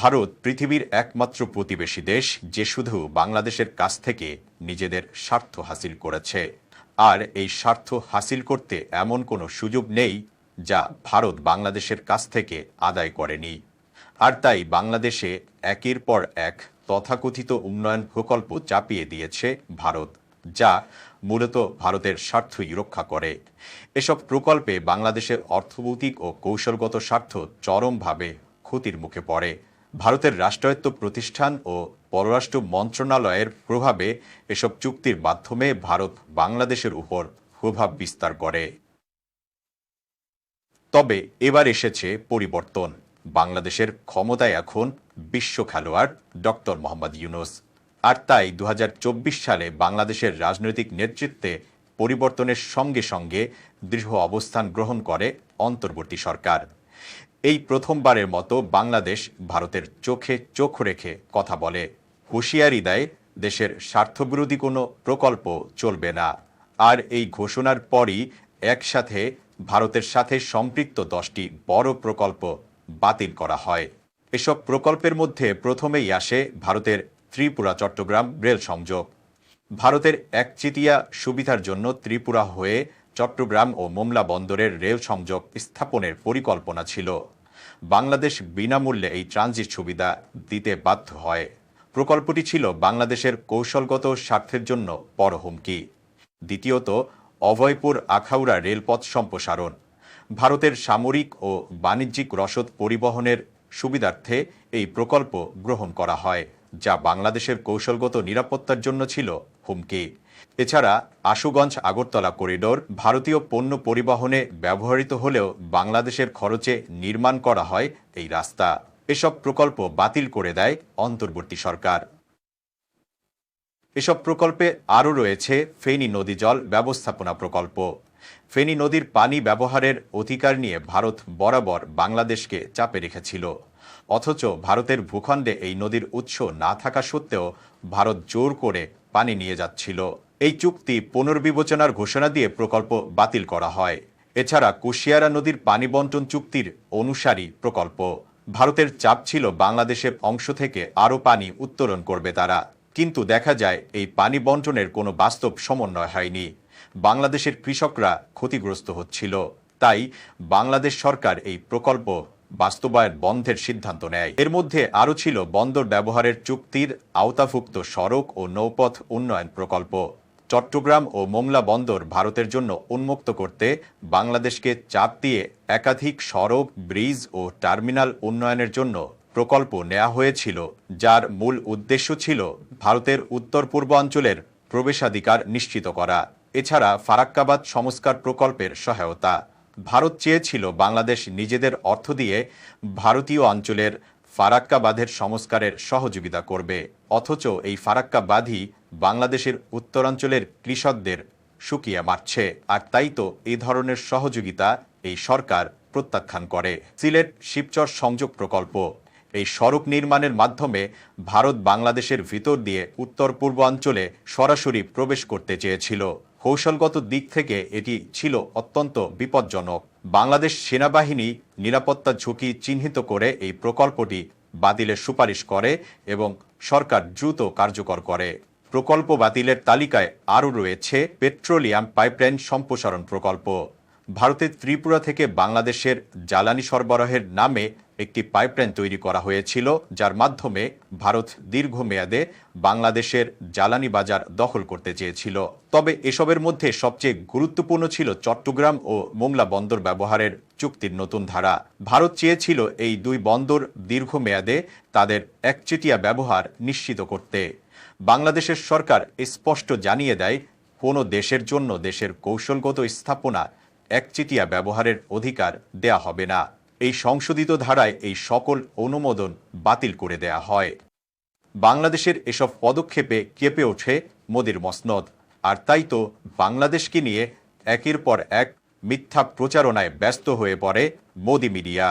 ভারত পৃথিবীর একমাত্র প্রতিবেশী দেশ যে শুধু বাংলাদেশের কাছ থেকে নিজেদের স্বার্থ হাসিল করেছে। আর এই স্বার্থ হাসিল করতে এমন কোনো সুযোগ নেই যা ভারত বাংলাদেশের কাছ থেকে আদায় করেনি। আর তাই বাংলাদেশে একের পর এক তথাকথিত উন্নয়ন প্রকল্প চাপিয়ে দিয়েছে ভারত, যা মূলত ভারতের স্বার্থই রক্ষা করে। এসব প্রকল্পে বাংলাদেশের অর্থনৈতিক ও কৌশলগত স্বার্থ চরমভাবে ক্ষতির মুখে পড়ে। ভারতের রাষ্ট্রায়ত্ত প্রতিষ্ঠান ও পররাষ্ট্র মন্ত্রণালয়ের প্রভাবে এসব চুক্তির মাধ্যমে ভারত বাংলাদেশের উপর প্রভাব বিস্তার করে। তবে এবার এসেছে পরিবর্তন। বাংলাদেশের ক্ষমতায় এখন বিশ্ব খেলোয়াড় ডক্টর মোহাম্মদ ইউনুস। আর তাই দু হাজার চব্বিশ সালে বাংলাদেশের রাজনৈতিক নেতৃত্বে পরিবর্তনের সঙ্গে সঙ্গে দৃঢ় অবস্থান গ্রহণ করে অন্তর্বর্তী সরকার। এই প্রথমবারের মতো বাংলাদেশ ভারতের চোখে চোখ রেখে কথা বলে। হুঁশিয়ারি দেয়, দেশের স্বার্থবিরোধী কোনো প্রকল্প চলবে না। আর এই ঘোষণার পরই একসাথে ভারতের সাথে সম্পৃক্ত দশটি বড় প্রকল্প বাতিল করা হয়। এসব প্রকল্পের মধ্যে প্রথমেই আসে ভারতের ত্রিপুরা, চট্টগ্রাম রেল সংযোগ। ভারতের একচেটিয়া সুবিধার জন্য ত্রিপুরা হয়ে চট্টগ্রাম ও মোমলা বন্দরের রেল সংযোগ স্থাপনের পরিকল্পনা ছিল। বাংলাদেশ বিনামূল্যে এই ট্রানজিট সুবিধা দিতে বাধ্য হয়। প্রকল্পটি ছিল বাংলাদেশের কৌশলগত স্বার্থের জন্য বড় হুমকি। দ্বিতীয়ত, অভয়পুর আখাউড়া রেলপথ সম্প্রসারণ। ভারতের সামরিক ও বাণিজ্যিক রসদ পরিবহনের সুবিধার্থে এই প্রকল্প গ্রহণ করা হয়, যা বাংলাদেশের কৌশলগত নিরাপত্তার জন্য ছিল হুমকি। এছাড়া আশুগঞ্জ, আগরতলা করিডোর ভারতীয় পণ্য পরিবহনে ব্যবহৃত হলেও বাংলাদেশের খরচে নির্মাণ করা হয় এই রাস্তা। এসব প্রকল্প বাতিল করে দেয় অন্তর্বর্তী সরকার। এসব প্রকল্পে আরও রয়েছে ফেনী নদী জল ব্যবস্থাপনা প্রকল্প। ফেনী নদীর পানি ব্যবহারের অধিকার নিয়ে ভারত বরাবর বাংলাদেশকে চাপে রেখেছিল। অথচ ভারতের ভূখণ্ডে এই নদীর উৎস না থাকা সত্ত্বেও ভারত জোর করে পানি নিয়ে যাচ্ছিল। এই চুক্তি পুনর্বিবেচনার ঘোষণা দিয়ে প্রকল্প বাতিল করা হয়। এছাড়া কুশিয়ারা নদীর পানি বন্টন চুক্তির অনুসারী প্রকল্প। ভারতের চাপ ছিল বাংলাদেশের অংশ থেকে আরও পানি উত্তোলন করবে তারা। কিন্তু দেখা যায়, এই পানি বন্টনের কোনো বাস্তব সমন্বয় হয়নি। বাংলাদেশের কৃষকরা ক্ষতিগ্রস্ত হচ্ছিল। তাই বাংলাদেশ সরকার এই প্রকল্প বাস্তবায়ন বন্ধের সিদ্ধান্ত নেয়। এর মধ্যে আরও ছিল বন্দর ব্যবহারের চুক্তির আওতাভুক্ত সড়ক ও নৌপথ উন্নয়ন প্রকল্প। চট্টগ্রাম ও মোংলা বন্দর ভারতের জন্য উন্মুক্ত করতে বাংলাদেশকে চাপ দিয়ে একাধিক সড়ক, ব্রিজ ও টার্মিনাল উন্নয়নের জন্য প্রকল্প নেওয়া হয়েছিল, যার মূল উদ্দেশ্য ছিল ভারতের উত্তর পূর্বাঞ্চলের প্রবেশাধিকার নিশ্চিত করা। এছাড়া ফারাক্কাবাদ সংস্কার প্রকল্পের সহায়তা। ভারত চেয়েছিল বাংলাদেশ নিজেদের অর্থ দিয়ে ভারতীয় অঞ্চলের ফারাক্কা বাঁধের সংস্কারের সহযোগিতা করবে। অথচ এই ফারাক্কা বাঁধই বাংলাদেশের উত্তরাঞ্চলের কৃষকদের শুকিয়ে মারছে। আর তাই তো এই ধরনের সহযোগিতা এই সরকার প্রত্যাখ্যান করে। সিলেট শিবচর সংযোগ প্রকল্প। এই সড়ক নির্মাণের মাধ্যমে ভারত বাংলাদেশের ভিতর দিয়ে উত্তর পূর্বাঞ্চলে সরাসরি প্রবেশ করতে চেয়েছিল। কৌশলগত দিক থেকে এটি ছিল অত্যন্ত বিপজ্জনক। বাংলাদেশ সেনাবাহিনী নিরাপত্তা ঝুঁকি চিহ্নিত করে এই প্রকল্পটি বাতিলের সুপারিশ করে এবং সরকার দ্রুত কার্যকর করে। প্রকল্প বাতিলের তালিকায় আরও রয়েছে পেট্রোলিয়াম পাইপলাইন সম্প্রসারণ প্রকল্প। ভারতের ত্রিপুরা থেকে বাংলাদেশের জ্বালানি সরবরাহের নামে একটি পাইপলাইন তৈরি করা হয়েছিল, যার মাধ্যমে ভারত দীর্ঘমেয়াদে বাংলাদেশের জ্বালানি বাজার দখল করতে চেয়েছিল। তবে এসবের মধ্যে সবচেয়ে গুরুত্বপূর্ণ ছিল চট্টগ্রাম ও মোংলা বন্দর ব্যবহারের চুক্তির নতুন ধারা। ভারত চেয়েছিল এই দুই বন্দর দীর্ঘমেয়াদে তাদের একচেটিয়া ব্যবহার নিশ্চিত করতে। বাংলাদেশের সরকার স্পষ্ট জানিয়ে দেয়, কোনো দেশের জন্য দেশের কৌশলগত স্থাপনা একচেটিয়া ব্যবহারের অধিকার দেয়া হবে না। এই সংশোধিত ধারায় এই সকল অনুমোদন বাতিল করে দেয়া হয়। বাংলাদেশের এসব পদক্ষেপে কেঁপে ওঠে মোদির মসনদ। আর তাই তো বাংলাদেশকে নিয়ে একের পর এক মিথ্যা প্রচারণায় ব্যস্ত হয়ে পড়ে মোদি মিডিয়া।